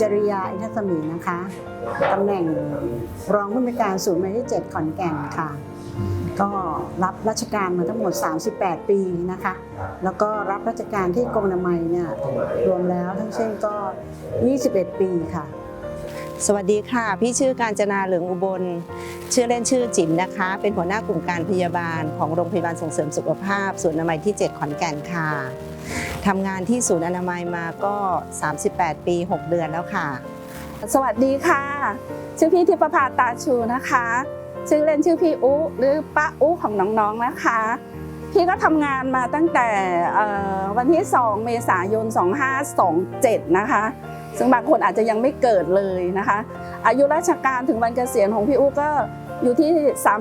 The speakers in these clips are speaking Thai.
จริยาอินทสมีนะคะตำแหน่งรองผู้อำนวยการศูนย์หมายเลข7ขอนแก่นค่ะ ก็รับราชการมาทั้งหมด 38 ปีนะคะ แล้วก็รับราชการที่กรมอนามัยเนี่ยรวมแล้วทั้งสิ้นก็ 21 ปีค่ะ สวัสดีค่ะ พี่ชื่อการจนาเหลืองอุบล ชื่อเล่นชื่อจิ๋มนะคะ เป็นหัวหน้ากลุ่มการพยาบาลของโรงพยาบาลส่งเสริมสุขภาพ ศูนย์อนามัยที่ 7 ขอนแก่นค่ะ ทำงานที่ศูนย์อนามัยมาก็ 38 ปี 6 เดือนแล้วค่ะ สวัสดีค่ะ ชื่อพี่ทิพภาตาชูนะคะ ชื่อเล่นชื่อพี่อุหรือป้าอุของน้องๆนะคะ พี่ก็ทำงานมาตั้งแต่วันที่ 2 เมษายน 2527 นะคะ ซึ่งบางคนอาจจะยังไม่เกิดเลยนะคะ อายุราชการถึงวันเกษียณของพี่อุก็อยู่ที่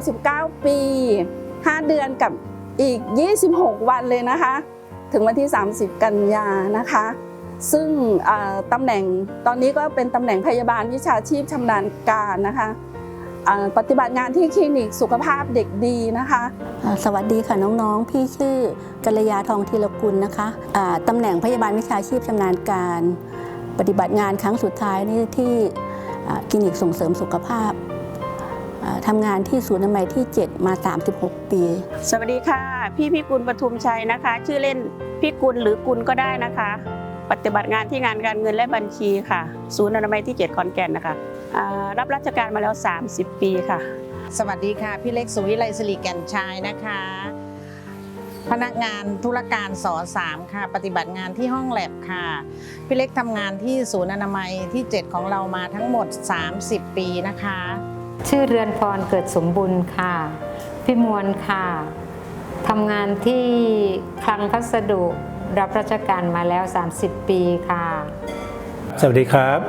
39 ปี 5 เดือนกับอีก 26 วันเลยนะคะ ถึงวันที่ 30 กันยานะคะ ซึ่งตำแหน่งตอนนี้ก็เป็นตำแหน่งพยาบาลวิชาชีพชำนาญการนะคะปฏิบัติงานที่คลินิกสุขภาพเด็กดีนะคะ สวัสดีค่ะน้องๆ พี่ชื่อกัลยาทองธีรกุลนะคะตำแหน่งพยาบาลวิชาชีพชำนาญการ ปฏิบัติงานครั้งสุดท้ายนี่ที่คลินิกส่งเสริมสุขภาพ ทำงานที่ศูนย์อนามัยที่ 7 มา 36 ปี สวัสดีค่ะ พี่พิกุลปทุมชัยนะคะ ชื่อเล่นพี่กุลหรือกุลก็ได้นะคะ ปฏิบัติงานที่งานการเงินและบัญชีค่ะ ศูนย์อนามัยที่ 7 ขอนแก่นนะคะอ่ารับราชการมาแล้ว 30 ปีค่ะ สวัสดีค่ะ พี่เล็กสุวิไลสิริแก่นชายนะคะ พนักงานธุรการสสามค่ะ ปฏิบัติงานที่ห้องแลบค่ะ พี่เล็กทำงานที่ศูนย์อนามัยที่ 7 ของเรามาทั้งหมด 30 ปีนะคะ ชื่อเรือนพรเกิดสมบุญค่ะ พี่มวลค่ะทำงานที่คลังพัสดุรับราชการมาแล้ว 30 ปีค่ะ สวัสดีครับ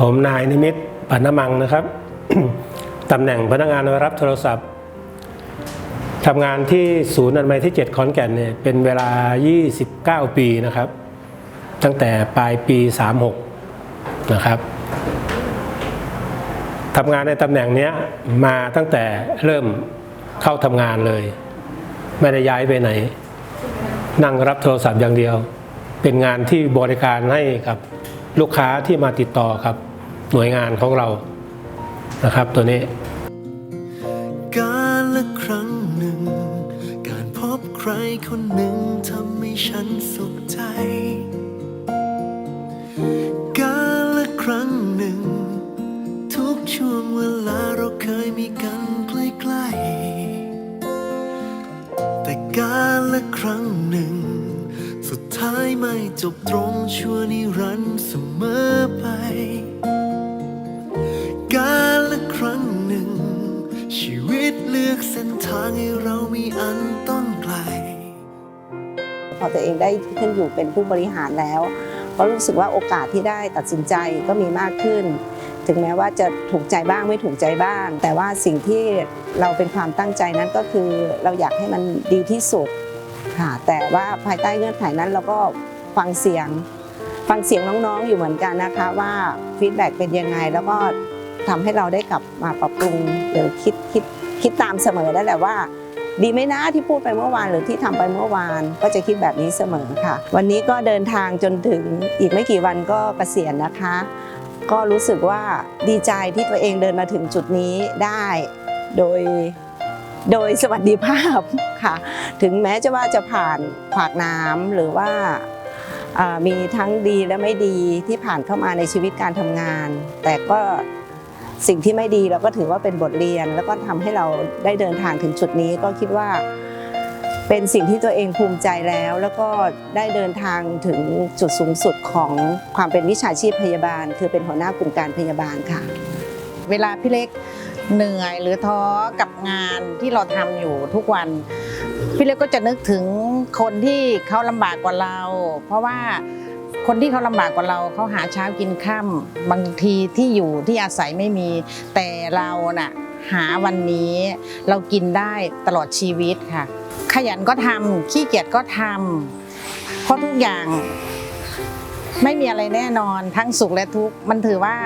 ผมนายนิมิตปันมังนะครับ ตำแหน่งพนักงานรับโทรศัพท์ทำงานที่ศูนย์อนามัยที่ 7 ขอนแก่นเนี่ยเป็นเวลา 29 ปีนะครับ ตั้งแต่ปลายปี 36 นะครับ ทำงานในตำแหน่งนี้มาตั้งแต่เริ่มเข้าทำงานเลย ไม่ได้ย้ายไปไหน นั่งรับโทรศัพท์อย่างเดียว เป็นงานที่บริการให้กับลูกค้าที่มาติดต่อกับหน่วยงานของเรานะครับตัวนี้ อตัวเองได้ขึ้นอยู่เป็นผู้บริหารแล้วก็รู้สึกว่าโอกาสที่ได้ตัดสินใจก็มีมากขึ้น ถึงแม้ว่าจะถูกใจบ้างไม่ถูกใจบ้าง แต่ว่าสิ่งที่เราเป็นความตั้งใจนั้นก็คือเราอยากให้มันดีที่สุดค่ะแต่ว่าภายใต้เงื่อนไขนั้นเราก็ฟังเสียง ฟังเสียงน้องๆอยู่เหมือนกันนะคะว่าฟีดแบ็กเป็นยังไงแล้วก็ทำให้เราได้กลับมาปรับปรุงหรือคิดคิดคิดตามเสมอได้แหละว่า ดีไหมนะที่พูดไปเมื่อวานหรือที่ทำไปเมื่อวาน ก็จะคิดแบบนี้เสมอค่ะ วันนี้ก็เดินทางจนถึงอีกไม่กี่วันก็เกษียณนะคะ ก็รู้สึกว่าดีใจที่ตัวเองเดินมาถึงจุดนี้ได้โดยโดยสวัสดิภาพค่ะ ถึงแม้จะว่าจะผ่านขวากน้ำหรือว่าอ่ามีทั้งดีและไม่ดีที่ผ่านเข้ามาในชีวิตการทำงาน แต่ก็ สิ่งที่ไม่ดีเราก็ถือว่าเป็นบทเรียน แล้วก็ทำให้เราได้เดินทางถึงจุดนี้ก็คิดว่า เป็นสิ่งที่ตัวเองภูมิใจแล้ว แล้วก็ได้เดินทางถึงจุดสูงสุดของความเป็นวิชาชีพพยาบาล คือเป็นหัวหน้ากลุ่มการพยาบาลค่ะ เวลาพี่เล็กเหนื่อยหรือท้อกับงานที่เราทำอยู่ทุกวันพี่เล็กก็จะนึกถึงคนที่เขาลำบากกว่าเรา เพราะว่า คนที่เขาลำบากกว่าเราเขาหาเช้ากินค่ำบางทีที่อยู่ที่อาศัยไม่มี แต่เราน่ะหาวันนี้เรากินได้ตลอดชีวิตค่ะ ขยันก็ทำขี้เกียจก็ทำเพราะทุกอย่างไม่มีอะไรแน่นอนทั้งสุขและทุกข์มันถือว่า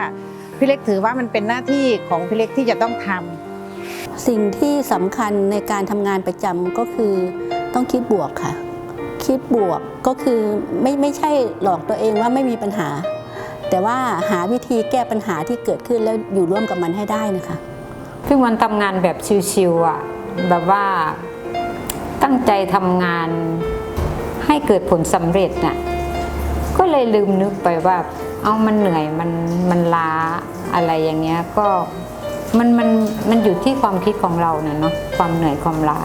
พี่เล็กถือว่ามันเป็นหน้าที่ของพี่เล็กที่จะต้องทำสิ่งที่สำคัญในการทำงานประจำก็คือต้องคิดบวกค่ะ คิดบวกก็คือไม่ไม่ใช่หลอกตัวเองว่าไม่มีปัญหา แต่ว่าหาวิธีแก้ปัญหาที่เกิดขึ้นแล้วอยู่ร่วมกับมันให้ได้นะคะพี่มวลทำงานแบบชิวๆอะแบบว่าตั้งใจทำงานให้เกิดผลสำเร็จน่ะก็เลยลืมนึกไปว่า เอามันเหนื่อยมันมันล้าอะไรอย่างเงี้ยก็มันมันมันอยู่ที่ความคิดของเราเนาะความเหนื่อยความล้า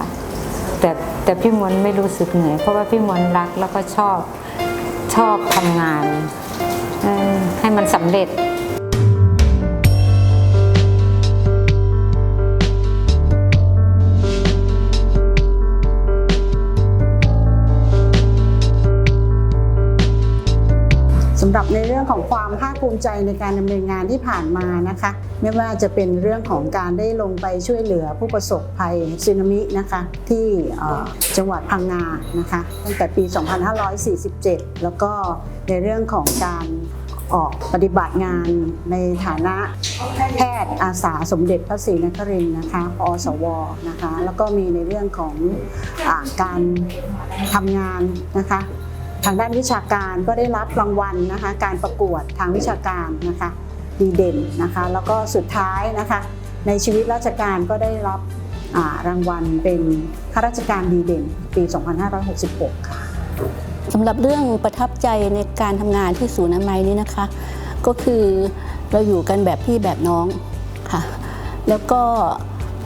แต่ แต่พี่มวลไม่รู้สึกเหนื่อยเพราะว่าพี่มวลรักแล้วก็ชอบชอบทำงานให้มันสำเร็จ หรับในเรื่องของความภาคภูมิใจในการดำเนินงานที่ผ่านมานะคะ ไม่ว่าจะเป็นเรื่องของการได้ลงไปช่วยเหลือผู้ประสบภัยสึนามินะคะที่จังหวัดพังงานะคะตั้งแต่ปี 2547 แล้วก็ในเรื่องของการออกปฏิบัติงานในฐานะแพทย์อาสาสมเด็จพระศรีนครินทร์นะคะอสวนะคะ แล้วก็มีในเรื่องของอการทำงานนะคะ ทางด้านวิชาการก็ได้รับรางวัลนะคะ การประกวดทางวิชาการนะคะดีเด่นนะคะ แล้วก็สุดท้ายนะคะ ในชีวิตราชการก็ได้รับรางวัลเป็นข้าราชการดีเด่นปี 2566 ค่ะสำหรับเรื่องประทับใจในการทำงานที่ศูนย์อนามัยนี้นะคะ ก็คือเราอยู่กันแบบพี่แบบน้องค่ะ แล้วก็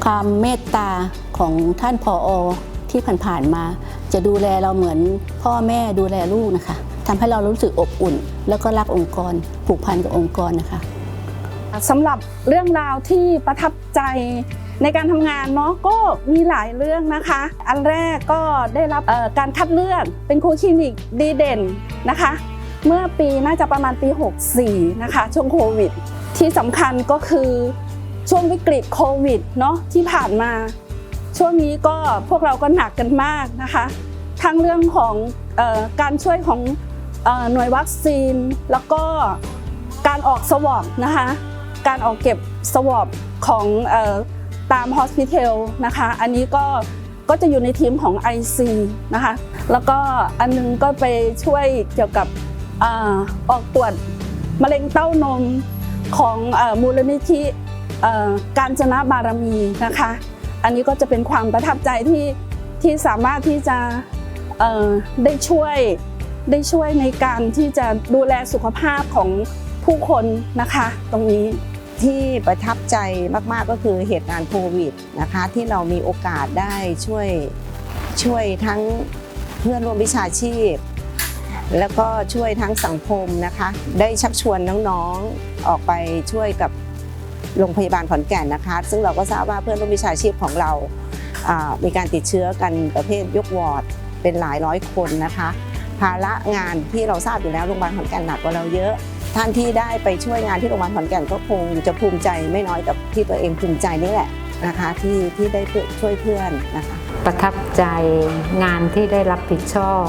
ความเมตตาของท่านผออที่ผ่านๆมา จะดูแลเราเหมือนพ่อแม่ดูแลลูกนะคะทำให้เรารู้สึกอบอุ่น แล้วก็รักองค์กรผูกพันกับองค์กรนะคะสำหรับเรื่องราวที่ประทับใจในการทำงานเนาะก็มีหลายเรื่องนะคะ อันแรกก็ได้รับการคัดเลือกเป็นครูคลินิกดีเด่นนะคะ เมื่อปีน่าจะประมาณปี 64 นะคะ ช่วงโควิด ที่สำคัญก็คือช่วงวิกฤตโควิดเนาะที่ผ่านมา ช่วงนี้ก็พวกเราก็หนักกันมากนะคะทั้งเรื่องของออการช่วยของอหน่วยวัคซีน แล้วก็การออกสวอปนะคะการออกเก็บสวอปของออตามฮอสพิทอลนะคะอันนี้ก็ก็จะอยู่ในทีมของ IC นะคะแล้วก็อันนึงก็ไปช่วยเกี่ยวกับอออกตรวจมะเร็งเต้านมของอมูลนิธิการจนะบารมีนะคะ อันนี้ก็จะเป็นความประทับใจที่ที่สามารถที่จะได้ช่วยได้ช่วยในการที่จะดูแลสุขภาพของผู้คนนะคะ ตรงนี้ที่ประทับใจมาก ๆ ก็คือเหตุการณ์โควิดนะคะที่เรามีโอกาสได้ช่วยช่วยทั้งเพื่อนร่วมวิชาชีพ แล้วก็ช่วยทั้งสังคมนะคะ ได้ชักชวนน้อง ๆ ออกไปช่วยกับ โรงพยาบาลขอนแก่นนะคะ ซึ่งเราก็ทราบว่าเพื่อนร่วมวิชาชีพของเรามีการติดเชื้อกันประเภทยกวอร์ดเป็นหลายร้อยคนนะคะ ภาระงานที่เราทราบอยู่แล้วโรงพยาบาลขอนแก่นหนักกว่าเราเยอะท่านที่ได้ไปช่วยงานที่โรงพยาบาลขอนแก่นก็คงจะภูมิใจไม่น้อยกับที่ตัวเองภูมิใจนี่แหละนะคะ ที่ที่ได้ช่วยเพื่อนนะคะ ประทับใจงานที่ได้รับผิดชอบ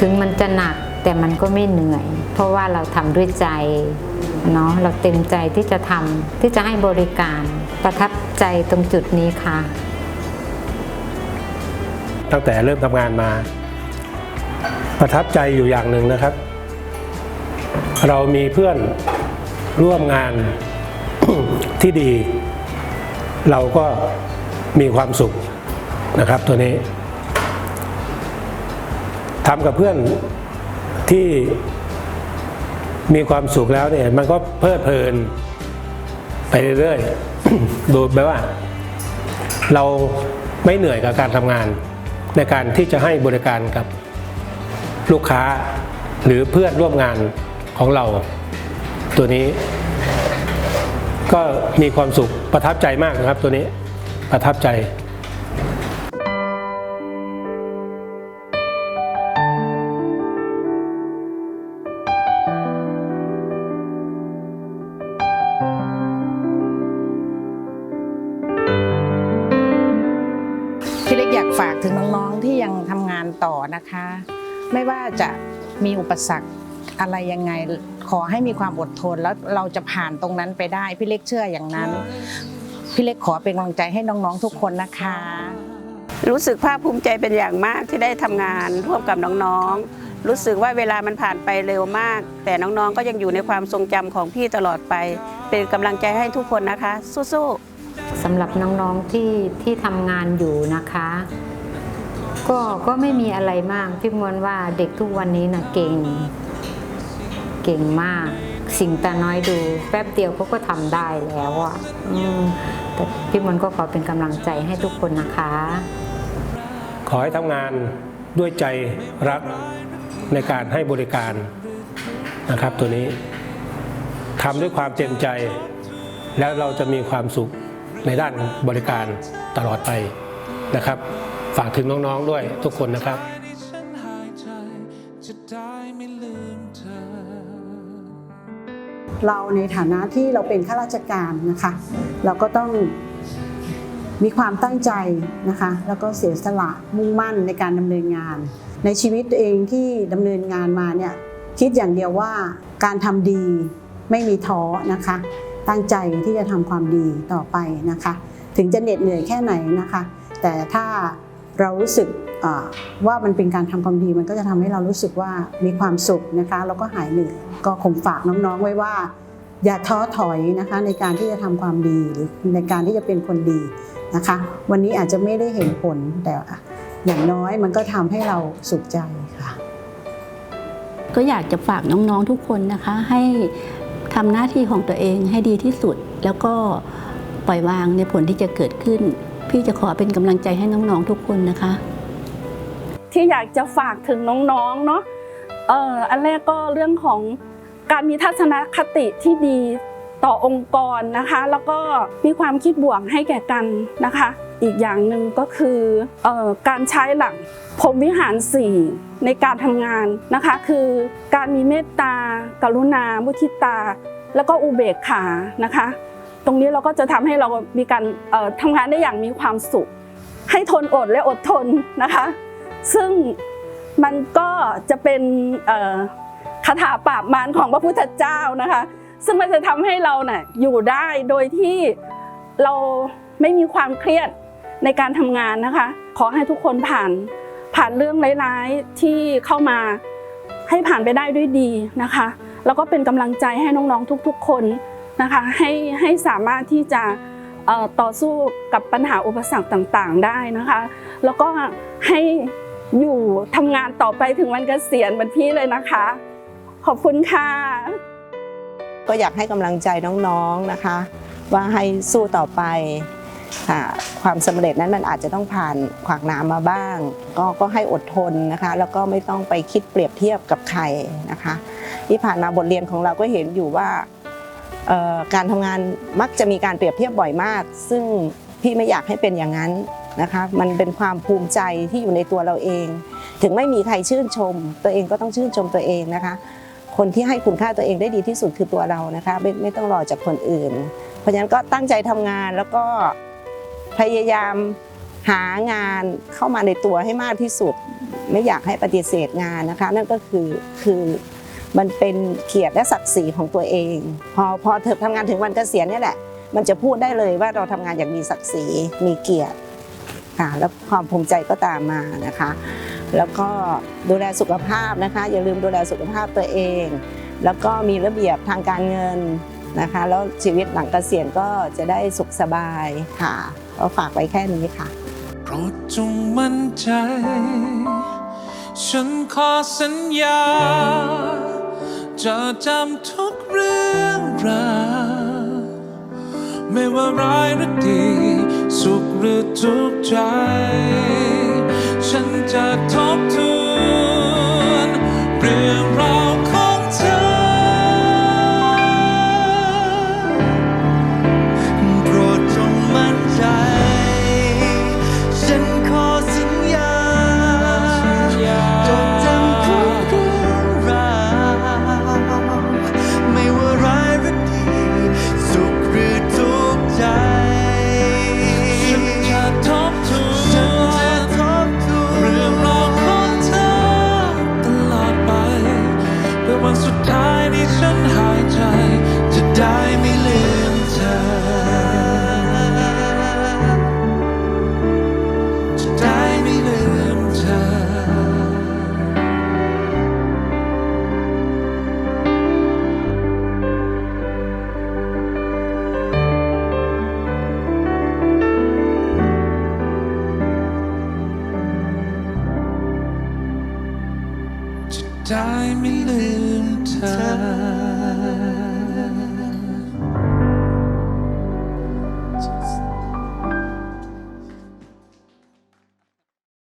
ถึงมันจะหนัก แต่มันก็ไม่เหนื่อย เพราะว่าเราทำด้วยใจเนาะเราเต็มใจที่จะทำที่จะให้บริการประทับใจตรงจุดนี้ค่ะ ตั้งแต่เริ่มทำงานมา ประทับใจอยู่อย่างหนึ่งนะครับ เรามีเพื่อนร่วมงานที่ดี เราก็มีความสุขนะครับตัวนี้ทำกับเพื่อน ที่มีความสุขแล้วเนี่ยมันก็เพลิดเพลินไปเรื่อยๆ ดูแบบว่า เราไม่เหนื่อยกับการทำงาน ในการที่จะให้บริการกับลูกค้าหรือเพื่อนร่วมงานของเรา ตัวนี้ ก็มีความสุขประทับใจมากนะครับตัวนี้ประทับใจ ต่อนะคะ ไม่ว่าจะมีอุปสรรคอะไรยังไง ขอให้มีความอดทนแล้วเราจะผ่านตรงนั้นไปได้ พี่เล็กเชื่ออย่างนั้น พี่เล็กขอเป็นกำลังใจให้น้องๆทุกคนนะคะ รู้สึกภาคภูมิใจเป็นอย่างมากที่ได้ทำงานร่วมกับน้องๆ รู้สึกว่าเวลามันผ่านไปเร็วมาก แต่น้องๆ ก็ยังอยู่ในความทรงจำของพี่ตลอดไป เป็นกำลังใจให้ทุกคนนะคะ สู้ๆ สำหรับน้องๆที่ที่ทำงานอยู่นะคะ ก็ก็ไม่มีอะไรมากพี่มวลว่าเด็กทุกวันนี้นะเก่ง เก่งมาก สิ่งตาน้อยดู แป๊บเดียวเขาก็ทำได้แล้วอะแต่พี่มวลก็ขอเป็นกำลังใจให้ทุกคนนะคะ ขอให้ทำงานด้วยใจรักในการให้บริการนะครับตัวนี้ทำด้วยความเต็มใจ แล้วเราจะมีความสุขในด้านบริการตลอดไปนะครับ ฝากถึงน้องๆด้วยทุกคนนะครับเธอเราในฐานะที่เราเป็นข้าราชการนะคะ เราก็ต้องมีความตั้งใจนะคะ แล้วก็เสียสละมุ่งมั่นในการดำเนินงาน ในชีวิตตัวเองที่ดำเนินงานมาเนี่ยคิดอย่างเดียวว่าการทำดีไม่มีท้อนะคะ ตั้งใจที่จะทำความดีต่อไปนะคะ ถึงจะเหน็ดเหนื่อยแค่ไหนนะคะ แต่ถ้า เรารู้สึกว่ามันเป็นการทำความดีมันก็จะทำให้เรารู้สึกว่ามีความสุขนะคะแล้วก็หายเหนื่อยก็คงฝากน้องๆไว้ว่า อย่าท้อถอยนะคะในการที่จะทำความดีหรือในการที่จะเป็นคนดีนะคะ วันนี้อาจจะไม่ได้เห็นผลแต่อย่างน้อยมันก็ทำให้เราสุขใจค่ะ ก็อยากจะฝากน้องๆทุกคนนะคะให้ทำหน้าที่ของตัวเองให้ดีที่สุด แล้วก็ปล่อยวางในผลที่จะเกิดขึ้น พี่จะขอเป็นกำลังใจให้น้องๆทุกคนนะคะ ที่อยากจะฝากถึงน้องๆเนาะเอ่ออันแรกก็เรื่องของการมีทัศนคติที่ดีต่อองค์กรนะคะ แล้วก็มีความคิดบวกให้แก่กันนะคะ อีกอย่างหนึ่งก็คือเอ่อการใช้หลักพรมวิหารสี่ในการทำงานนะคะ คือการมีเมตตา กรุณา มุทิตา แล้วก็อุเบกขานะคะ ตรงนี้เราก็จะทำให้เรามีการเอ่อทำงานได้อย่างมีความสุข ให้ทนอดและอดทนนะคะ ซึ่งมันก็จะเป็นคาถาปราบมารของพระพุทธเจ้านะคะ ซึ่งมันจะทำให้เราเน่ยอยู่ได้โดยที่เราไม่มีความเครียดในการทำงานนะคะ ขอให้ทุกคนผ่านผ่านเรื่องร้ายๆที่เข้ามาให้ผ่านไปได้ด้วยดีนะคะ แล้วก็เป็นกำลังใจให้น้องๆทุกๆคน นะคะให้ให้สามารถที่จะต่อสู้กับปัญหาอุปสรรคต่างๆ ได้นะคะ แล้วก็ให้อยู่ทำงานต่อไปถึงวันเกษียณเหมือนพี่เลยนะคะ ขอบคุณค่ะ ก็อยากให้กำลังใจน้องๆนะคะ ว่าให้สู้ต่อไปค่ะความสำเร็จนั้นมันอาจจะต้องผ่านขวากน้ำมาบ้าง ก็ก็ให้อดทนนะคะ แล้วก็ไม่ต้องไปคิดเปรียบเทียบกับใครนะคะ ที่ผ่านมาบทเรียนของเราก็เห็นอยู่ว่า การทำงานมักจะมีการเปรียบเทียบบ่อยมาก ซึ่งพี่ไม่อยากให้เป็นอย่างนั้นนะคะมันเป็นความภูมิใจที่อยู่ในตัวเราเอง ถึงไม่มีใครชื่นชม ตัวเองก็ต้องชื่นชมตัวเองนะคะ คนที่ให้คุณค่าตัวเองได้ดีที่สุดคือตัวเรานะคะไม่ไม่ต้องรอจากคนอื่น เพราะฉะนั้นก็ตั้งใจทำงานแล้วก็พยายามหางานเข้ามาในตัวให้มากที่สุด ไม่อยากให้ปฏิเสธงานนะคะ นั่นก็คือคือ มันเป็นเกียรติและศักดิ์ศรีของตัวเอง พอพอเธอทำงานถึงวันเกษียณเนี่ยแหละ มันจะพูดได้เลยว่าเราทำงานอย่างมีศักดิ์ศรีมีเกียรติค่ะแล้วความภูมิใจก็ตามมานะคะ แล้วก็ดูแลสุขภาพนะคะ อย่าลืมดูแลสุขภาพตัวเอง แล้วก็มีระเบียบทางการเงินนะคะ แล้วชีวิตหลังเกษียณก็จะได้สุขสบายค่ะก็ฝากไว้แค่นี้ค่ะโปรดจงมั่นใจ ฉันขอสัญญา จะจำทุกเรื่องราวไม่ว่าร้ายหรือดี สุขหรือทุกข์ใจ ฉันจะทบทวนเรื่องราว